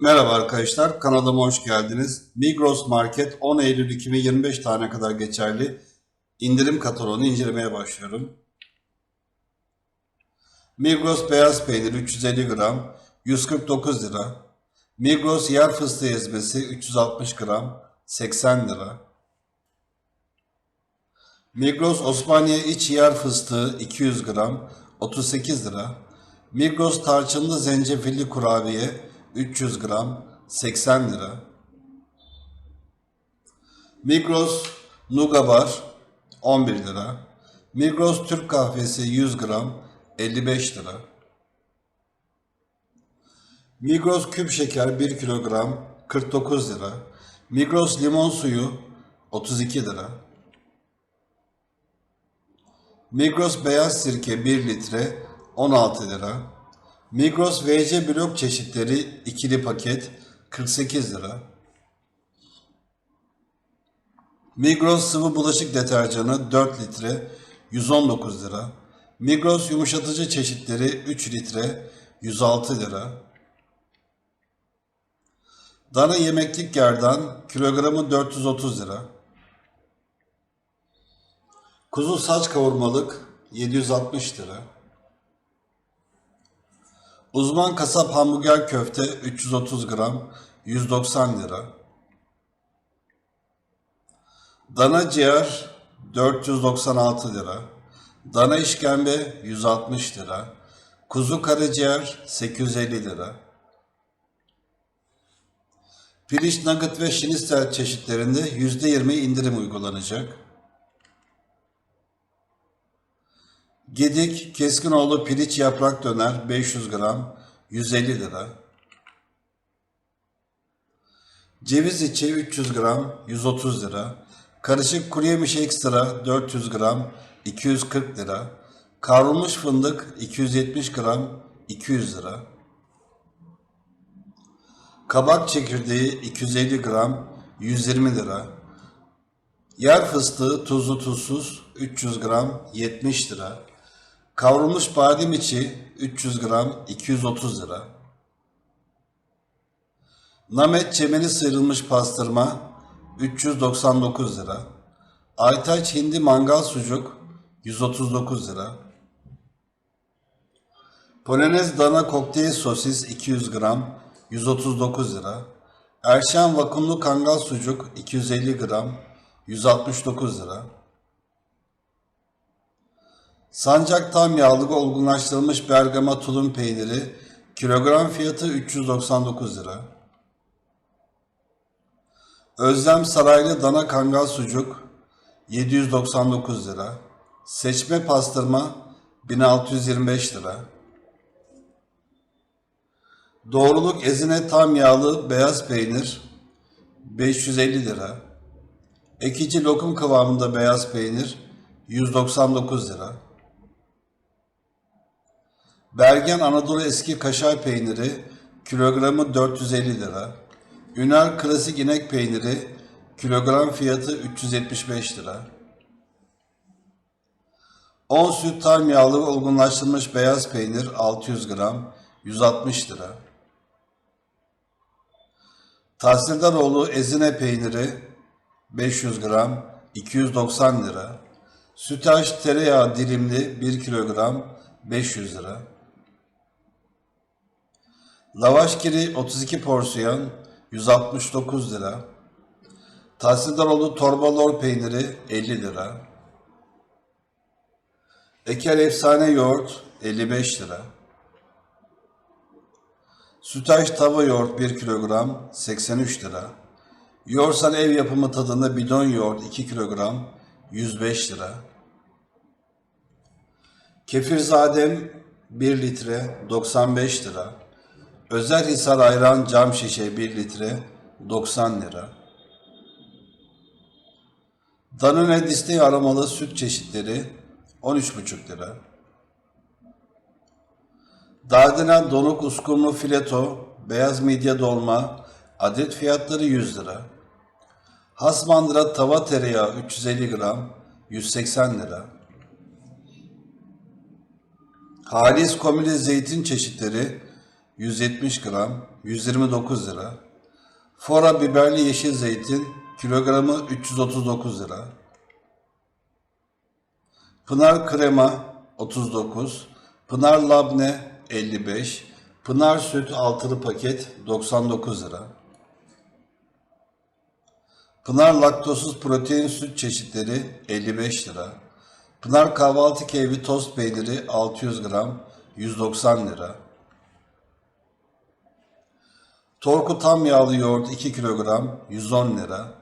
Merhaba arkadaşlar, kanalıma hoş geldiniz. Migros Market 10 Eylül 2025 tarihine kadar geçerli indirim kataloğunu incelemeye başlıyorum. Migros beyaz peynir 350 gram 149 lira. Migros yer fıstığı ezmesi 360 gram 80 lira. Migros Osmaniye iç yer fıstığı 200 gram 38 lira. Migros tarçınlı zencefilli kurabiye 300 gram 80 lira. Migros Nuga Bar 11 lira. Migros Türk kahvesi 100 gram 55 lira. Migros küp şeker 1 kilogram 49 lira. Migros limon suyu 32 lira. Migros beyaz sirke 1 litre 16 lira. Migros VC blok çeşitleri ikili paket 48 lira. Migros sıvı bulaşık deterjanı 4 litre 119 lira. Migros yumuşatıcı çeşitleri 3 litre 106 lira. Dana yemeklik gerdan kilogramı 430 lira. Kuzu saç kavurmalık 760 lira. Uzman kasap hamburger köfte 330 gram 190 lira. Dana ciğer 496 lira. Dana işkembe 160 lira. Kuzu karaciğer 850 lira. Piliç nugget ve şinistel çeşitlerinde %20 indirim uygulanacak. Gedik Keskinoğlu piliç yaprak döner 500 gram 150 lira. Ceviz içi 300 gram 130 lira. Karışık kuru yemiş ekstra 400 gram 240 lira. Kavrulmuş fındık 270 gram 200 lira. Kabak çekirdeği 250 gram 120 lira. Yer fıstığı tuzlu tuzsuz 300 gram 70 lira. Kavrulmuş badem içi 300 gram 230 lira. Namet çemeni sıyrılmış pastırma 399 lira. Aytaç hindi mangal sucuk 139 lira. Polonez dana kokteyl sosis 200 gram 139 lira. Erşen vakumlu kangal sucuk 250 gram 169 lira. Sancak tam yağlı olgunlaştırılmış Bergama tulum peyniri kilogram fiyatı 399 lira. Özlem saraylı dana kangal sucuk 799 lira. Seçme pastırma 1625 lira. Doğruluk ezine tam yağlı beyaz peynir 550 lira. Ekici lokum kıvamında beyaz peynir 199 lira. Bergen Anadolu eski kaşar peyniri kilogramı 450 lira. Üner klasik inek peyniri kilogram fiyatı 375 lira. 10 süt tam yağlı olgunlaştırılmış beyaz peynir 600 gram 160 lira. Tahsildaroğlu ezine peyniri 500 gram 290 lira. Sütaş tereyağı dilimli 1 kilogram 500 lira. Lavaş kiri 32 porsiyon 169 lira. Tahsildaroğlu torba lor peyniri 50 lira. Eker efsane yoğurt 55 lira. Sütaş tava yoğurt 1 kilogram 83 lira. Yoğursan ev yapımı tadında bidon yoğurt 2 kilogram 105 lira. Kefir zadem 1 litre 95 lira. Özel Hisar ayran cam şişe 1 litre 90 lira. Danone Disney aromalı süt çeşitleri 13,5 lira. Dardinen donuk uskumru fileto, beyaz midye dolma, adet fiyatları 100 lira. Hasmandıra tava tereyağı 350 gram, 180 lira. Halis komili zeytin çeşitleri 170 gram 129 lira. Fora biberli yeşil zeytin kilogramı 339 lira. Pınar krema 39, Pınar labne 55, Pınar süt altılı paket 99 lira. Pınar laktozsuz protein süt çeşitleri 55 lira. Pınar kahvaltı keyfi tost peyniri 600 gram 190 lira. Torku tam yağlı yoğurt 2 kilogram 110 lira.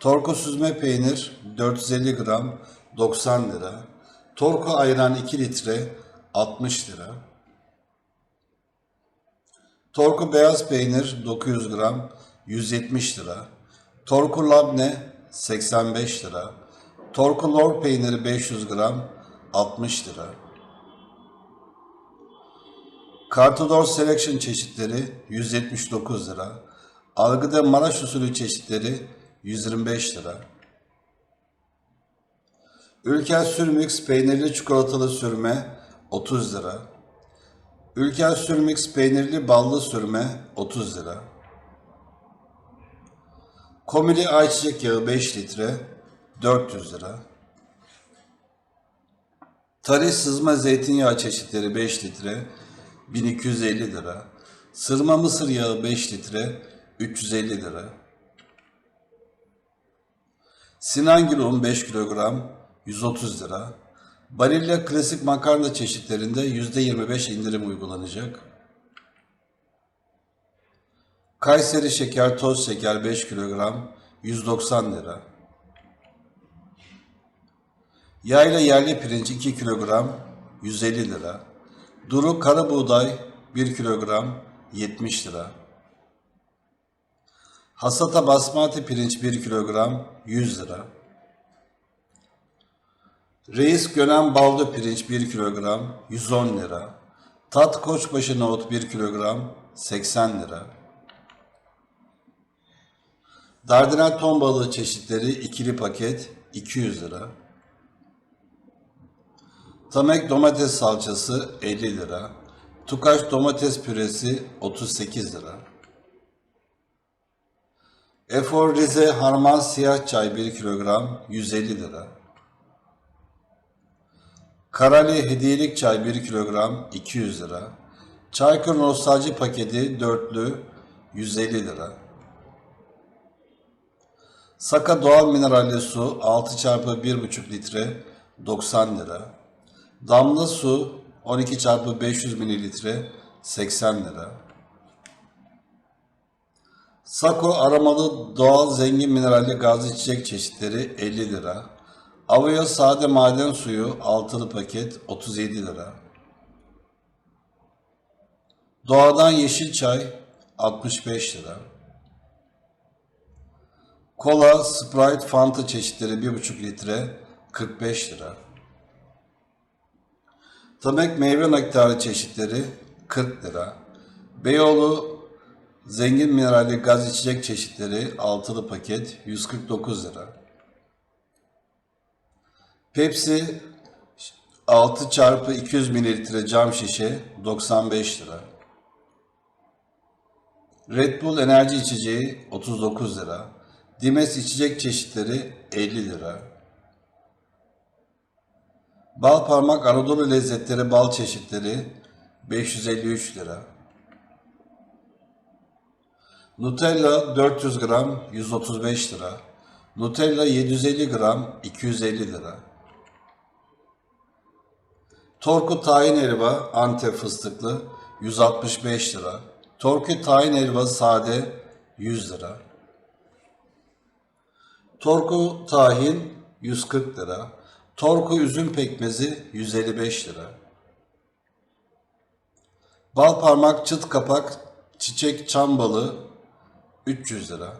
Torku süzme peynir 450 gram 90 lira. Torku ayran 2 litre 60 lira. Torku beyaz peynir 900 gram 170 lira. Torku labne 85 lira. Torku lor peyniri 500 gram 60 lira. Cartodor Selection çeşitleri 179 lira. Algıda Maraş usulü çeşitleri 125 lira. Ülker Sürmix peynirli çikolatalı sürme 30 lira. Ülker Sürmix peynirli ballı sürme 30 lira. Komili ayçiçek yağı 5 litre 400 lira. Tarih sızma zeytinyağı çeşitleri 5 litre 1250 lira. Sırma mısır yağı 5 litre 350 lira. Sinangil un 5 kilogram 130 lira. Barilla klasik makarna çeşitlerinde %25 indirim uygulanacak. Kayseri şeker, toz şeker 5 kilogram 190 lira. Yayla yerli pirinç 2 kilogram 150 lira. Duru kara buğday 1 kilogram 70 lira. Hasata basmati pirinç 1 kilogram 100 lira. Reis Gönen baldo pirinç 1 kilogram 110 lira. Tat koçbaşı nohut 1 kilogram 80 lira. Dardinel ton balığı çeşitleri ikili paket 200 lira. Tamek domates salçası 50 lira. Tukaş domates püresi 38 lira. Efor Rize Harman siyah çay 1 kilogram 150 lira. Karali hediyelik çay 1 kilogram 200 lira. Çaykur nostalji paketi dörtlü 150 lira. Saka doğal mineralli su 6 çarpı 1,5 litre 90 lira. Damla su 12 çarpı 500 mililitre 80 lira. Sako aromalı doğal zengin mineralli gazlı içecek çeşitleri 50 lira. Aveo sade maden suyu altılı paket 37 lira. Doğadan yeşil çay 65 lira. Kola, Sprite, Fanta çeşitleri 1,5 litre 45 lira. Tamek meyve nektarı çeşitleri 40 lira. Beyoğlu zengin mineralli gaz içecek çeşitleri altılı paket 149 lira. Pepsi 6 çarpı 200 mililitre cam şişe 95 lira. Red Bull enerji içeceği 39 lira. Dimes içecek çeşitleri 50 lira. Bal parmak Anadolu lezzetleri bal çeşitleri 553 lira. Nutella 400 gram 135 lira. Nutella 750 gram 250 lira. Torku tahin helva Antep fıstıklı 165 lira. Torku tahin helva sade 100 lira. Torku tahin 140 lira. Torku üzüm pekmezi 155 lira. Bal parmak çıt kapak çiçek çam balı 300 lira.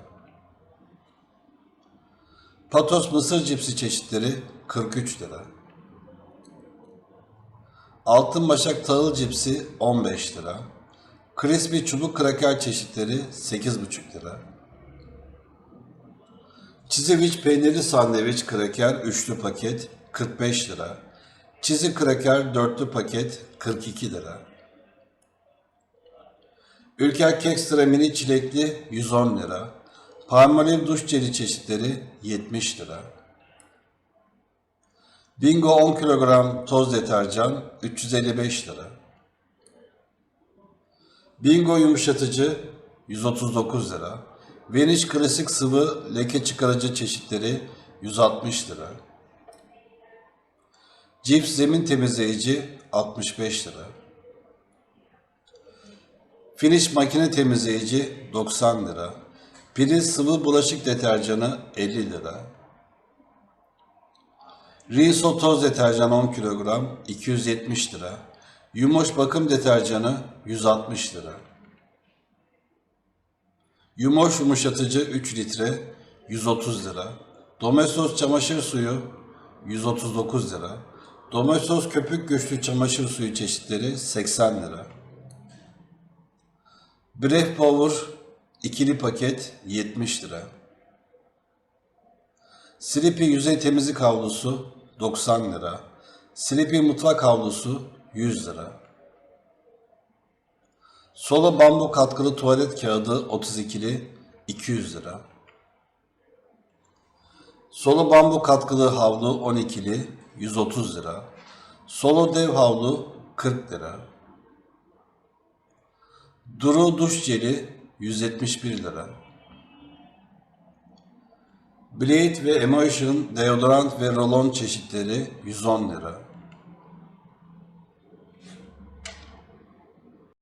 Patos mısır cipsi çeşitleri 43 lira. Altın başak tahıl cipsi 15 lira. Crispy çubuk kraker çeşitleri 8,5 lira. Çiziviç peynirli sandviç kraker üçlü paket 45 lira. Çizi kraker dörtlü paket 42 lira. Ülker Kekstra mini çilekli 110 lira. Palmolive duş jeli çeşitleri 70 lira. Bingo 10 kilogram toz deterjan 355 lira. Bingo yumuşatıcı 139 lira. Vanish klasik sıvı leke çıkarıcı çeşitleri 160 lira. Cips zemin temizleyici 65 lira. Finish makine temizleyici 90 lira. Priz sıvı bulaşık deterjanı 50 lira. Riso toz deterjan 10 kilogram 270 lira. Yumoş bakım deterjanı 160 lira. Yumoş yumuşatıcı 3 litre 130 lira. Domestos çamaşır suyu 139 lira. Domestos köpük güçlü çamaşır suyu çeşitleri 80 lira. Bref Power ikili paket 70 lira. Sleepy yüzey temizlik havlusu 90 lira. Sleepy mutfak havlusu 100 lira. Solo bambu katkılı tuvalet kağıdı 32'li 200 lira. Solo bambu katkılı havlu 12'li 130 lira. Solo dev havlu 40 lira. Duru duş jeli 171 lira. Blade ve Emotion deodorant ve rolon çeşitleri 110 lira.